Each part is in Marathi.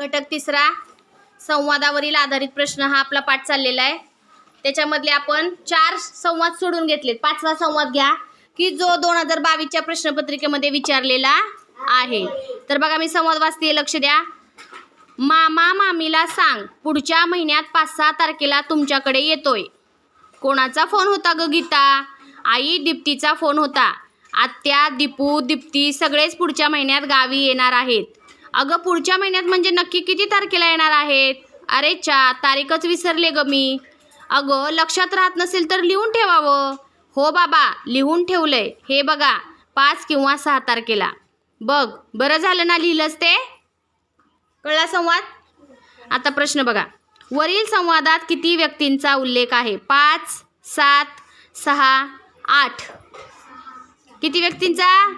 घटक तिसरा संवादावरील आधारित प्रश्न हा आपला पाठ चाललेला आहे. त्याच्यामधले आपण चार संवाद सोडून घेतलेत. पाचवा संवाद घ्या की जो दोन हजार बावीसच्या प्रश्नपत्रिकेमध्ये विचारलेला आहे. तर बघा मी संवाद वाचते लक्ष द्या. मामा मामीला सांग पुढच्या महिन्यात पाच सहा तारखेला तुमच्याकडे येतोय. कोणाचा फोन होता ग गीता? आई दीप्तीचा फोन होता. आत्या दीपू दीप्ती सगळेच पुढच्या महिन्यात गावी येणार आहेत. अगं पुढच्या महिन्यात म्हणजे नक्की किती तारखेला येणार आहेत? अरे चा तारीखच विसरले ग मी. अगं लक्षात राहत नसेल तर लिहून ठेवावं. हो बाबा लिहून ठेवलंय. हे बघा पाच किंवा सहा तारखेला. बघ बरं झालं ना लिहिलंच ते? कळला संवाद? आता प्रश्न बघा. वरील संवादात किती व्यक्तींचा उल्लेख आहे? पाच सात सहा आठ. किती व्यक्तींचा?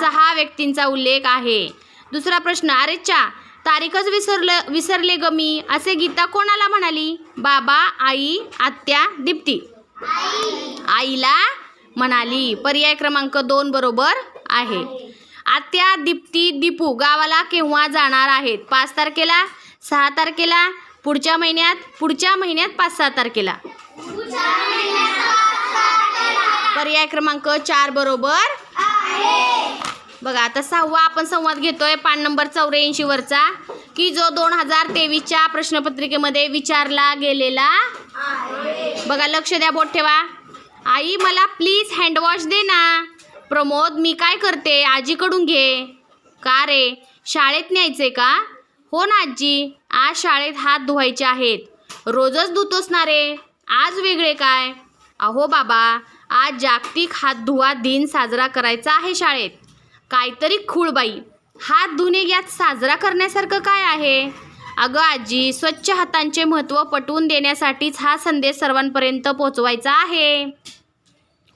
सहा व्यक्तींचा उल्लेख आहे. दुसरा प्रश्न अरे चा तारीखच विसरलं विसरले ग मी. असे गीता कोणाला म्हणाली? बाबा आई आत्या दीप्ती. आईला म्हणाली पर्याय क्रमांक दोन बरोबर आहे. आत्या दीप्ती दीपू गावाला केव्हा जाणार आहेत? पाच तारखेला सहा तारखेला पुढच्या महिन्यात पुढच्या महिन्यात पाच सहा तारखेला. पर्याय क्रमांक चार बरोबर बघा आता सहावा आपण संवाद घेतोय पान नंबर चौऱ्याऐंशी वरचा की जो दोन हजार तेवीसच्या प्रश्नपत्रिकेमध्ये विचारला गेलेला बघा लक्ष द्या बोट ठेवा. आई मला प्लीज हँडवॉश दे ना. प्रमोद मी काय करते? आजीकडून घे. का रे? शाळेत न्यायचे का? हो ना आजी. आज शाळेत हात धुवायचे आहेत. रोजच धुतोस ना रे. आज वेगळे काय? अहो बाबा आज जागतिक हात धुवा दिन साजरा करायचा आहे शाळेत. काहीतरी खूळबाई. हात धुणे यात साजरा करण्यासारखं काय आहे? अगं आजी स्वच्छ हातांचे महत्त्व पटवून देण्यासाठीच हा संदेश सर्वांपर्यंत पोचवायचा आहे.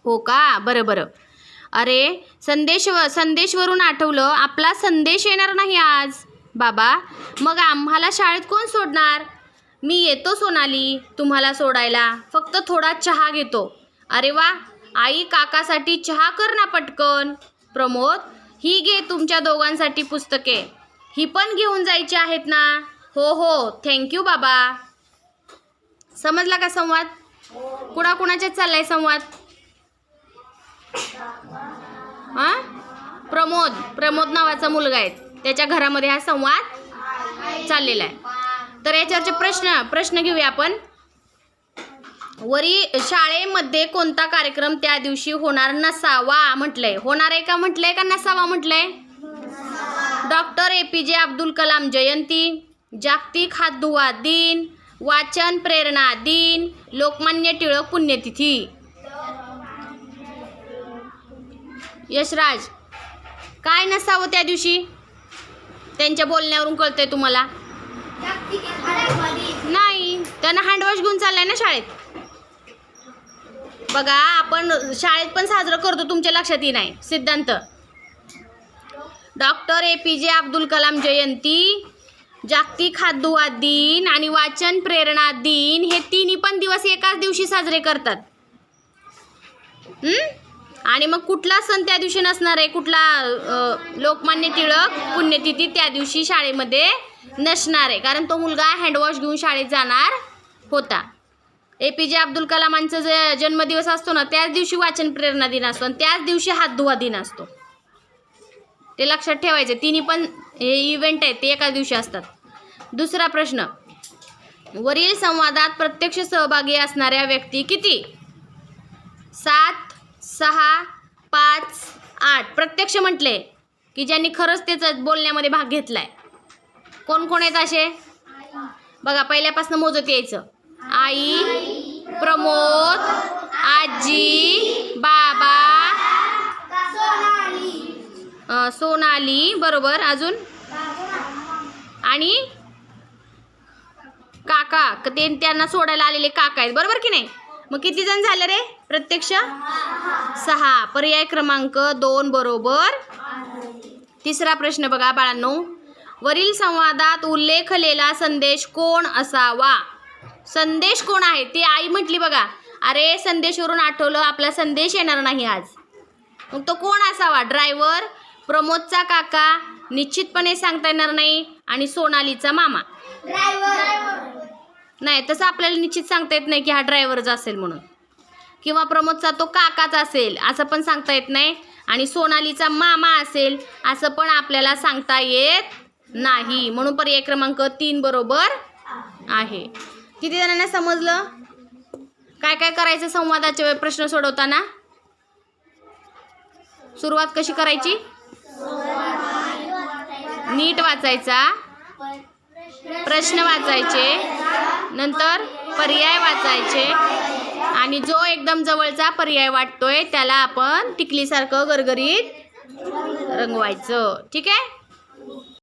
हो का? बरं बरं. अरे संदेश संदेशवरून आठवलं आपला संदेश येणार नाही आज. बाबा मग आम्हाला शाळेत कोण सोडणार? मी येतो सोनाली तुम्हाला सोडायला. फक्त थोडा चहा घेतो. अरे वा आई काकासाठी चहा कर ना पटकन. प्रमोद ही घे तुमच्या दोघांसाठी पुस्तके. ही पण घेऊन जायची आहेत ना? हो हो. थँक्यू बाबा. समजला का संवाद? कुणाकुणाच्याच चाललाय संवाद? हा प्रमोद. प्रमोद नावाचा मुलगा आहे. त्याच्या घरामध्ये हा संवाद चाललेला आहे. तर याच्यावरचे प्रश्न प्रश्न घेऊया आपण. वरी शाळेमध्ये कोणता कार्यक्रम त्या दिवशी होणार नसावा म्हटलंय? होणार आहे का म्हटलंय का नसावा म्हटलंय? डॉक्टर ए पी जे अब्दुल कलाम जयंती जागतिक हात धुवा दिन वाचन प्रेरणा दिन लोकमान्य टिळक पुण्यतिथी. यशराज काय नसावं त्या दिवशी? त्यांच्या बोलण्यावरून कळतंय तुम्हाला. नाही त्यांना हँडवॉश घेऊन चाललाय ना शाळेत? बघा आपण शाळेत पण साजरं करतो तुमच्या लक्षात येई नाही. सिद्धांत. डॉक्टर ए पी जे अब्दुल कलाम जयंती जागतिक हातधुवा दिन आणि वाचन प्रेरणा दिन हे तिन्ही पण दिवस एकाच दिवशी साजरे करतात. आणि मग कुठला सण त्या दिवशी नसणार आहे? कुठला लोकमान्य टिळक पुण्यतिथी त्या दिवशी शाळेमध्ये नसणार आहे. कारण तो मुलगा हँडवॉश घेऊन शाळेत जाणार होता. ए पी जे अब्दुल कलामांचा जे जन्मदिवस असतो ना त्याच दिवशी वाचन प्रेरणा दिन असतो आणि त्याच दिवशी हात धुवा दिन असतो. ते लक्षात ठेवायचे. तिन्ही पण हे इव्हेंट आहेत ते एका दिवशी असतात. दुसरा प्रश्न. वरील संवादात प्रत्यक्ष सहभागी असणाऱ्या व्यक्ती किती? सात सहा पाच आठ. प्रत्यक्ष म्हटले की ज्यांनी खरंच त्याचा बोलण्यामध्ये भाग घेतला आहे कोण कोण आहेत असे? बघा पहिल्यापासून मोजत यायचं. आई प्रमोद आजी बाबा सोनाली. बरोबर अजून? आणि काका ते त्यांना सोडायला आलेले काका आहेत बरोबर की नाही? मग किती जण झाले रे प्रत्यक्ष? सहा. पर्याय क्रमांक दोन बरोबर. तिसरा प्रश्न बघा बाळांनो. वरील संवादात उल्लेखलेला संदेश कोण असावा? संदेश कोण आहे? ती आई म्हटली बघा. अरे संदेशवरून आठवलं आपला संदेश येणार नाही आज. मग तो कोण असावा? ड्रायव्हर प्रमोदचा काका निश्चितपणे सांगता येणार नाही आणि सोनालीचा मामा. नाही तसं आपल्याला निश्चित सांगता येत नाही की हा ड्रायव्हरच असेल म्हणून. किंवा प्रमोदचा तो काकाच असेल असं पण सांगता येत नाही. आणि सोनालीचा मामा असेल असं पण आपल्याला सांगता येत नाही. म्हणून पर्याय क्रमांक तीन बरोबर आहे. किती जणांना समजलं? काय काय करायचं संवादाचे वेळ प्रश्न सोडवताना? सुरुवात कशी करायची? नीट वाचायचा. प्रश्न वाचायचे. नंतर पर्याय वाचायचे. आणि जो एकदम जवळचा पर्याय वाटतोय त्याला आपण टिकलीसारखं गरगरीत रंगवायचं. ठीक आहे?